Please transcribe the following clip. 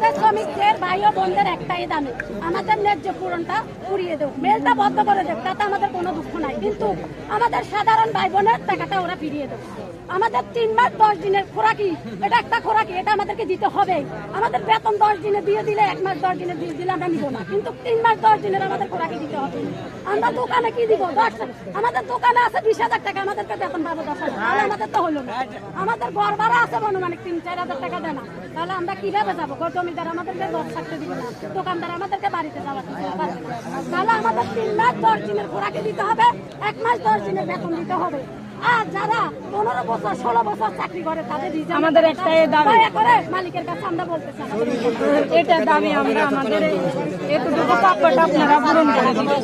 আমাদের শ্রমিকদের ভাই ও বোনদের একটাই দামে আমাদের ন্যায্য পূরণটা পুড়িয়ে দেব মেলটা বন্ধ করে দেব তাতে আমাদের কোনো দুঃখ নাই। কিন্তু আমাদের সাধারণ ভাই বোনের টাকাটা ওরা ফিরিয়ে দেবে। আমাদের তিন মাস দশ দিনের খোরাকি, এটা একটা খোরাকি, এটা আমাদেরকে দিতে হবে। আমাদের বেতন দশ দিনে দিয়ে দিলে, এক মাস দশ দিনে দিয়ে দিলে আমরা নিব না। কিন্তু তিন মাস দশ দিনের আমাদের খোরাকি দিতে হবে। আমরা দোকানে কি দিব? দশ আমাদের দোকানে আছে বিশ হাজার টাকা, আমাদেরকে বেতন পাবো দশ হাজার। আমাদের তো হলো না। আমাদের ঘর ভাড়া আছে মানে তিন, চার হাজার টাকা দেয় না তাহলে আমরা কীভাবে যাব? ঘর জমিদার আমাদেরকে ঘর থাকতে দিবে না, দোকানদার আমাদেরকে বাড়িতে যাওয়া পারবে না। তাহলে আমাদের তিন মাস দশ দিনের খোরাকি দিতে হবে, এক মাস দশ দিনের বেতন দিতে হবে আর যারা পনেরো বছর ষোলো বছর চাকরি করে তাদের আমাদের একটাই দাবি। করে মালিকের কাছে আমরা বলতে চাই এটা দাবি আমরা আমাদের এতটুকু প্রাপ্যটা আপনারা পূরণ করে দিবেন